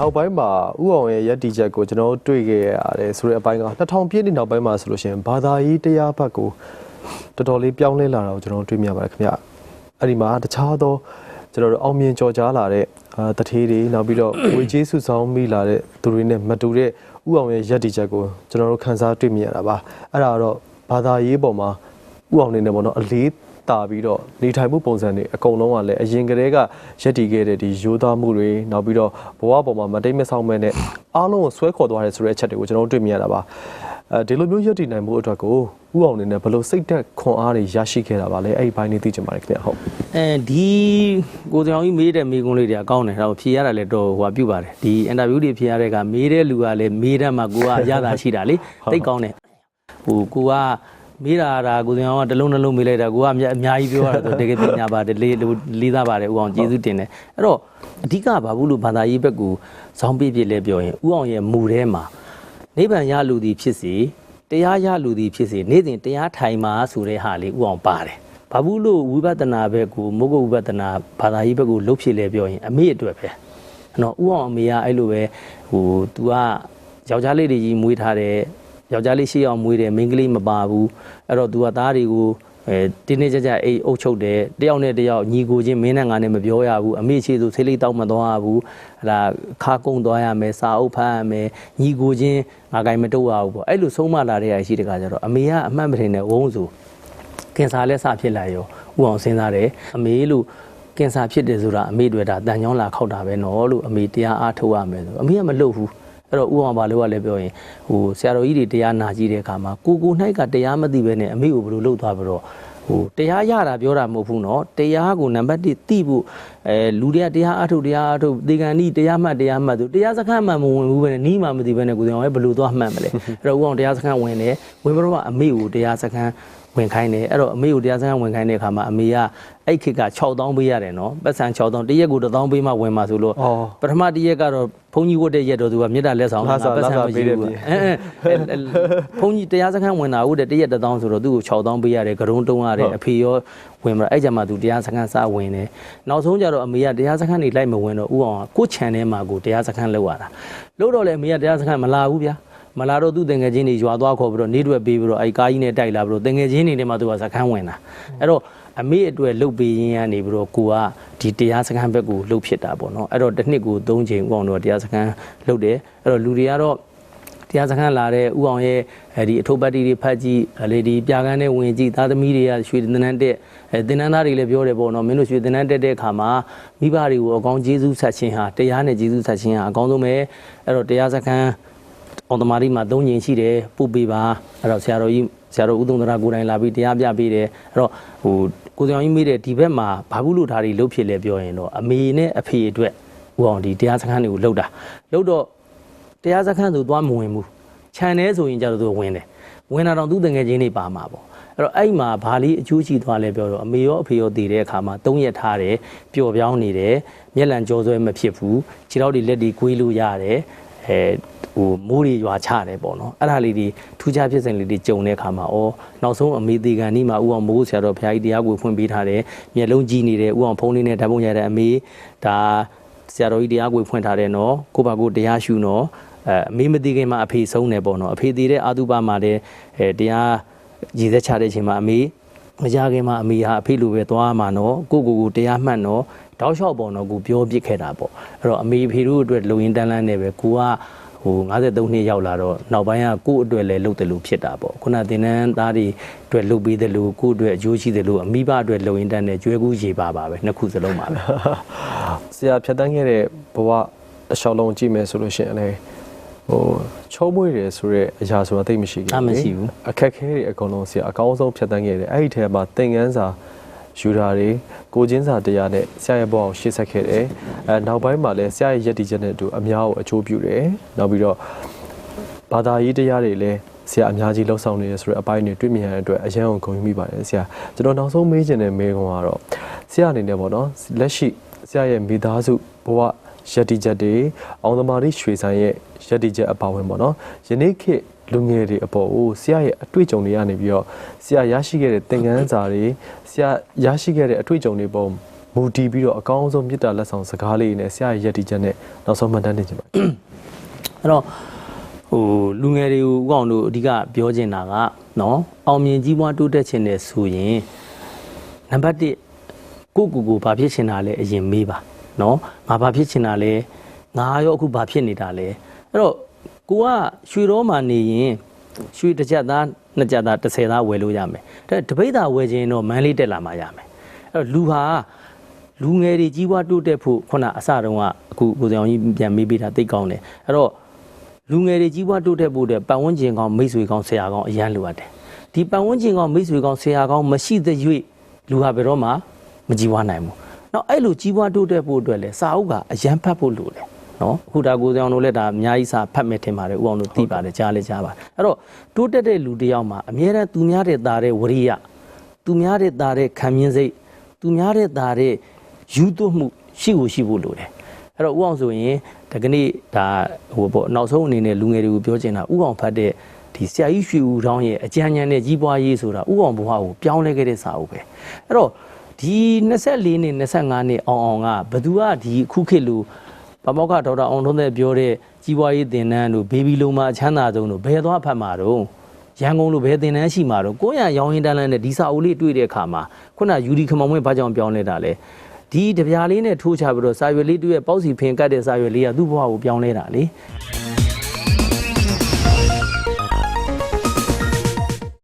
နောက်ပိုင်းမှာဥအောင်ရဲ့ယက်တီချက်ကိုကျွန်တော်တို့တွေ့ခဲ့ရတယ်ဆိုတဲ့အပိုင်းက2000ပြည့်နှစ်နောက်ပိုင်းမှာဆိုလို့ရှိရင်ဘာသာရေးတရားဘက်ကိုတော်တော်လေးပြောင်းလဲလာတာကိုကျွန်တော်တို့တွေ့မြင်ပါတယ်ခင်ဗျအဲ့ဒီမှာတခြားသောကျွန်တော်တို့အောင်မြင်ကြော်ကြားလာတဲ့အာတထေးတွေနောက်ပြီးတော့ဝေကျေးစုဆောင်မိလာတဲ့သူတွေနဲ့မတူတဲ့ဥအောင်ရဲ့ယက်တီချက်ကိုကျွန်တော်တို့ခန်းစားတွေ့မြင်ရတာပါအဲ့ဒါကတော့ဘာသာရေးပေါ်မှာဥအောင်နေနေပေါ့နော်အလေး တာပြီးတော့နေထိုင်မှုပုံစံတွေအကုန်လုံးကလည်းအရင်ကတည်းကရက်တည်ခဲ့တဲ့ဒီရိုးသားမှုတွေနောက်ပြီးတော့ဘဝပေါ်မှာမတိတ်မဆောက်မဲ့နဲ့အားလုံးကိုဆွဲခေါ်သွားတယ်ဆိုတဲ့အချက်တွေကိုကျွန်တော်တို့တွေ့မြင်ရတာပါအဲဒီလိုမျိုးရက်တည်နိုင်မှုအတွက်ကိုဥအောင်နေနဲ့ဘယ်လိုစိတ်သက်ခွန်အားတွေရရှိခဲ့တာပါလဲအဲ့ဒီဘိုင်းလေးသိချင်ပါတယ်ခင်ဗျဟုတ်အဲဒီကိုကြောင်ကြီးမေးတဲ့မေးခွန်းလေးတွေအကောင်းတယ်ဒါကိုဖြေရတာလည်းတော့ဟိုကပြုပါတယ်ဒီအင်တာဗျူးတွေဖြေရတဲ့ကမေးတဲ့လူကလည်းမေးတတ်မှကိုကအရသာရှိတာလေသိတ်ကောင်းတယ်ဟိုကိုက မေးတာဒါကိုကြောင်ကတစ်လုံးနှလုံးမေးလိုက်တာကိုကအများအများကြီးပြောရတာဆိုတကယ်ပညာပါတယ်လေးလေးသားပါတယ်ဥအောင်ကျေးဇူးတင်တယ်အဲ့တော့အဓိကဘာဘူးလို့ဘာသာရေးဘက်ကိုဇောင်းပြပြလဲပြောရင်ဥအောင်ရဲ့မူထဲမှာနိဗ္ဗာန်ရလူသည်ဖြစ်စေတရားရလူသည်ဖြစ်စေနေ့စဉ်တရားထိုင်မှာဆိုတဲ့ဟာလေးဥအောင်ပါတယ်ဘာဘူးလို့ဝိပဿနာဘက်ကိုမုဂ္ဂဝိပဿနာဘာသာရေးဘက်ကိုလှုပ်ဖြစ်လဲပြောရင်အမေအတွက်ပဲနော်ဥအောင်အမေကအဲ့လိုပဲဟို तू ကယောက်ျားလေးတွေကြီးမွေးထားတ ယ်ယောက်ျားလေးရှိအောင်မွေးတယ်မိန်းကလေးမပါဘူးအဲ့တော့ तू ကသားတွေကိုအဲတင်းနေကြကြအိတ်အုပ်ချုပ်တယ်တယောက်နဲ့တယောက်ညီကိုချင်းမင်းနဲ့ငါနဲ့မပြောရဘူးအမေချေဆိုဆေးလေးတောက်မသွားရဘူးဟလာခါကုန်းသွားရမယ်စာအုပ်ဖတ်ရမယ်ညီကိုချင်းငါကိုင်မတုတ်ရဘူးပေါ့အဲ့လိုဆုံးမလာတဲ့အရာရှိတကကြတော့အမေကအမှတ်မထင်တဲ့ဝုန်းဆိုကင်ဆာလည်းစဖြစ်လာရောဥအောင်စဉ်းစားတယ်အမေလို့ကင်ဆာဖြစ်တယ်ဆိုတာအမေတွေဒါတန်ကြောင်းလာခောက်တာပဲနော်လို့အမေတရားအားထုတ်ရမယ်ဆိုအမေကမလုပ်ဘူး အဲ့တော့ဥအောင်ဘာလို့ကလည်းပြောရင်ဟိုဆရာတော်ကြီးတွေတရားနာကြည့်တဲ့အခါမှာကိုကို၌ကတရားမသိပဲနဲ့အမေကိုဘယ်လိုလုပ်သွားပြီးတော့ဟိုတရားရတာပြောတာမဟုတ်ဘူးเนาะတရားကိုနံပါတ်1သိဖို့အဲလူတွေကတရားအထုတ်တရားအထုတ်ဒီကံဤတရားမှတ်တရားမှတ်သူတရားစခန်းမှမဝင်ဘူးပဲနဲ့နီးမှမသိပဲနဲ့ကိုယ်တော်ကဘယ်လိုသွားမှတ်မလဲအဲ့တော့ဥအောင်တရားစခန်းဝင်တယ်ဝင်ပြီးတော့အမေကိုတရားစခန်း ဝင်ခိုင်းတယ်အဲ့တော့အမေကိုတရားစခန်းဝင်ခိုင်းတဲ့အခါမှာအမေကအဲ့ခေတ်က6000ပေးရတယ်နော်ပတ်စံ6000တရက်ကို1000ပေးမှဝင်မှာဆိုလို့အော်ပထမတရက်ကတော့ဘုန်းကြီးဝတ်တဲ့ရက်တော့သူကမြေတားလက်ဆောင်လာစာပတ်စံလာစာမရှိပေးတယ်ဘူးပြင်အဲအဲအဲဘုန်းကြီးတရားစခန်းဝင်တာဟုတ်တယ်တရက်1000ဆိုတော့သူ့ကို6000ပေးရတယ်ကရုံးတုံးရတယ်အဖေရောဝင်မလားအဲ့ကြမှာသူတရားစခန်းစဝင်တယ်နောက်ဆုံးကျတော့အမေကတရားစခန်းနေလိုက်မဝင်တော့ဥအောင်ကကိုယ့် channel မှာကိုတရားစခန်းလောက်ရတာလို့တော့လေအမေကတရားစခန်းမလာဘူးဗျာ မလာတော့သူ့တငယ်ချင်းတွေရွာသွားခေါ်ပြီးတော့နေတွက်ပေးပြီးတော့အဲဒီကားကြီးနဲ့တိုက်လာပြီးတော့တငယ်ချင်းတွေထဲမှာသူကစခန်းဝင်တာအဲ့တော့အမေအတွက်လှုပ်ပေးရင်းကနေပြီးတော့ကိုကဒီတရားစခန်းဘက်ကိုလှုပ်ဖြစ်တာပေါ့နော်အဲ့တော့တစ်နှစ်ကို၃ချိန်ဦးအောင်တော့တရားစခန်းလှုပ်တယ်အဲ့တော့လူတွေကတော့တရားစခန်းလာတဲ့ဦးအောင်ရဲ့ဒီအထုပ်ပတ်တီတွေဖတ်ကြည့်လေဒီပြာကန်းနဲ့ဝင်ကြည့်သားသမီးတွေကရွှေသဏ္ဍာန်တက်သဏ္ဍာန်သားတွေလည်းပြောတယ်ပေါ့နော်မင်းတို့ရွှေသဏ္ဍာန်တက်တဲ့အခါမှာမိဘတွေကိုအကောင်းကျေးဇူးဆက်ခြင်းဟာတရားနဲ့ကျေးဇူးဆက်ခြင်းဟာအကောင်းဆုံးပဲအဲ့တော့တရားစခန်း အောင်တမာရီမှာ၃ညင်ရှိတယ်ပုတ်ပေးပါအဲ့တော့ဆရာတော်ကြီးဆရာတော်ဦးသုံးသရကိုယ်တိုင်လာပြီးတရားပြပေးတယ်အဲ့တော့ဟိုကိုယ်တော်ကြီးမေးတယ်ဒီဘက်မှာဘာဘူးလို့ဓာတ်တွေလှုပ်ဖြစ်လဲပြောရင်တော့အမေနဲ့အဖေအတွက်ဦးအောင်ဒီတရားစခန်းတွေကိုလှုပ်တာလှုပ်တော့တရားစခန်းဆိုသွားမဝင်ဘူးခြံထဲဆိုရင်ကြတော့သူဝင်တယ်ဝင်တာတော့သူ့တငယ်ချင်းတွေပါမှာပေါ့အဲ့တော့အဲ့မှာဘာလေးအကျိုးရှိသွားလဲပြောတော့အမေရောအဖေရောတည်တဲ့အခါမှာ၃ရက်ထားတယ်ပျော်ပြောင်းနေတယ်မျက်လန့်ကြောဆွဲမဖြစ်ဘူးခြေထောက်တွေလက်တွေကွေးလို့ရတယ် အဲဟိုမိုးတွေရွာချတယ်ပေါ့နော်အဲ့ဒါလေးတွေထူးခြားဖြစ်စဉ်လေးတွေကြုံတဲ့အခါမှာဩနောက်ဆုံးအမေသေးကန်ဒီမှာဥအောင်မိုးဆရာတော်ဘုရားကြီးတရားကိုဖွင့်ပေးထားတယ်မျက်လုံးကြည့်နေတယ်ဥအောင်ဖုန်းလေးနဲ့ဓာတ်ပုံရတဲ့အမေဒါဆရာတော်ကြီးတရားကိုဖွင့်ထားတယ်နော်ကိုပါကိုတရားရှုနော်အဲအမေမသေးခင်မှာအဖေဆုံးတယ်ပေါ့နော်အဖေသေးတဲ့အာတုပမှာလည်းအဲတရားရည်သက်ချတဲ့အချိန်မှာအမေမကြခင်မှာအမေဟာအဖေလိုပဲသွားမှာနော်ကိုကိုကိုတရားမှတ်နော် တောက်လျှောက်ပေါ်တော့ကိုပြောပြစ်ခဲ့တာပေါ့အဲ့တော့အမေဖေတို့အတွက်လုံရင်တန်းလန်းနေပဲကိုကဟို53နှစ်ရောက်လာတော့နောက်ပိုင်းကကို့အတွက်လည်းလှုပ်တယ်လို့ဖြစ်တာပေါ့ခုနတင်နန်းသားတွေအတွက်လှုပ်ပေးတယ်လို့ကို့အတွက်အကျိုးရှိတယ်လို့အမိဘအတွက်လုံရင်တန်းနဲ့ကျွဲကူးရေပါပါပဲနှစ်ခုစလုံးပါပဲဆရာဖြတ်တန်းခဲ့တဲ့ဘဝအလျှောက်လုံးကြည့်မယ်ဆိုလို့ရှိရင်လည်းဟိုချုံးမွေးတယ်ဆိုတော့အရာဆိုတာသိမရှိဘူးအမရှိဘူးအခက်ခဲတွေအကုန်လုံးဆရာအကောင်းဆုံးဖြတ်တန်းခဲ့တယ်အဲ့ဒီထဲမှာသင်ကန်းစာ ယူတာတွေကိုချင်းစာတရားနဲ့ဆရာရဲ့ဘဝကိုရှေ့ဆက်ခဲ့တယ်အဲနောက်ပိုင်းမှာလည်းဆရာရဲ့ယက်တီချက်နဲ့အတူအများကိုအကျိုးပြုတယ်နောက်ပြီးတော့ဘာသာရေးတရားတွေလည်းဆရာအများကြီးလှုပ်ဆောင်နေတယ်ဆိုတဲ့အပိုင်းတွေတွေ့မြင်ရတဲ့အတွက်အရန်ကိုဂုဏ်ယူမိပါတယ်ဆရာကျွန်တော်နောက်ဆုံးမေးချင်တဲ့မေးခွန်းကတော့ဆရာအနေနဲ့ပေါ့နော်လက်ရှိဆရာရဲ့မိသားစုဘဝယက်တီချက်တွေအောင်သမားရွှေဆိုင်ရဲ့ယက်တီချက်အပါဝင်ပေါ့နော်ယနေ့ခေတ်လူငယ်တွေအပေါ်ကိုဆရာရဲ့အတွေ့အကြုံတွေကနေပြီးတော့ဆရာရရှိခဲ့တဲ့သင်ခန်းစာတွေဆရာရရှိခဲ့တဲ့အတွေ့အကြုံတွေပုံမူတည်ပြီးတော့အကောင်းဆုံးမြစ်တာလက်ဆောင်စကားလေးနဲ့ဆရာရဲ့ရည်တည်ချက်နဲ့နောက်ဆုံးမှတ်တမ်းတင်ချင်ပါတယ်အဲ့တော့ဟိုလူငယ်တွေကိုဥကောင်တို့အဓိကပြောချင်တာကနော်အောင်မြင်ကြီးပွားတိုးတက်ခြင်းနဲ့ဆိုရင်နံပါတ်1ကိုကိုကိုဘာဖြစ်ချင်တာလဲအရင်မေးပါ နော်ငါဘာဖြစ်ချင်တာလဲငါရောအခုဘာဖြစ်နေတာလဲအဲ့တော့ကိုကရွှေရောမှာနေရင်ရွှေတစ်ချက်သားနှစ်ချက်သားတစ်ဆယ်သားဝယ်လို့ရမယ်ဒါတပိတ်သားဝယ်ခြင်းတော့မန်းလေးတက်လာမှရမယ်အဲ့တော့လူဟာလူငယ်တွေကြီးပွားတိုးတက်ဖို့ခုနအစတုန်းကအခုကိုစံအောင်ကြီးပြန်မေးပေးတာသိကောင်းတယ်အဲ့တော့လူငယ်တွေကြီးပွားတိုးတက်ဖို့တဲ့ပတ်ဝန်းကျင်ကောင်းမိတ်ဆွေကောင်းဆရာကောင်းအရန်လိုအပ်တယ်ဒီပတ်ဝန်းကျင်ကောင်းမိတ်ဆွေကောင်းဆရာကောင်းမရှိသရွေ့လူဟာဘယ်တော့မှမကြီးပွားနိုင်ဘူး နောက်အဲ့လိုကြီးပွားတိုးတက်ဖို့အတွက်လဲစာအုပ်ကအရန်ဖတ်ဖို့လိုတယ်နော်အခုဒါကိုစံအောင်တို့လည်းဒါအများကြီးစာဖတ်မဲ့ထင်ပါတယ်ဥအောင်တို့သိပါတယ်ကြားလဲကြားပါတယ်အဲ့တော့တိုးတက်တဲ့လူတစ်ယောက်မှာအများနဲ့သူများတဲ့သားတဲ့ဝရိယသူများတဲ့သားတဲ့ခံမြင်စိတ်သူများတဲ့သားတဲ့ယူသွမှုရှိကိုရှိဖို့လိုတယ်အဲ့တော့ဥအောင်ဆိုရင်ဒီကနေ့ဒါဟိုပေါ့နောက်ဆုံးအနေနဲ့လူငယ်တွေကိုပြောချင်တာဥအောင်ဖတ်တဲ့ဒီဆရာကြီးရွှေဦးတောင်းရဲ့အကြံဉာဏ်နဲ့ကြီးပွားရေးဆိုတာဥအောင်ဘဝကိုပြောင်းလဲခဲ့တဲ့စာအုပ်ပဲအဲ့တော့ ဒီ24နှစ်25နှစ်အောင်အောင်ကဘသူကဒီအခုခေတ်လူပမောက္ခဒေါက်တာအောင်ထုံးတဲ့ပြောတဲ့ကြီးပွားရေးသင်တန်းတို့ဘေဘီလုံးမှာအချမ်းသာဆုံးတို့ဘယ်သွားဖတ်မှာတော့ရန်ကုန်လိုဘယ်တင်တန်းရှိမှာတော့ကိုရရောင်းရင်တန်းလန်းနဲ့ဒီစာအုပ်လေးတွေ့တဲ့အခါမှာခုနယူဒီခမောင်ဝင်းဘာကြောင့်ပြောင်းလဲတာလဲဒီတပြားလေးနဲ့ထိုးချပြီးတော့စာရွက်လေးတွေ့ရဲ့ပေါ့စီဖင်ကတ်တဲ့စာရွက်လေးကသူ့ဘဝကိုပြောင်းလဲတာလေ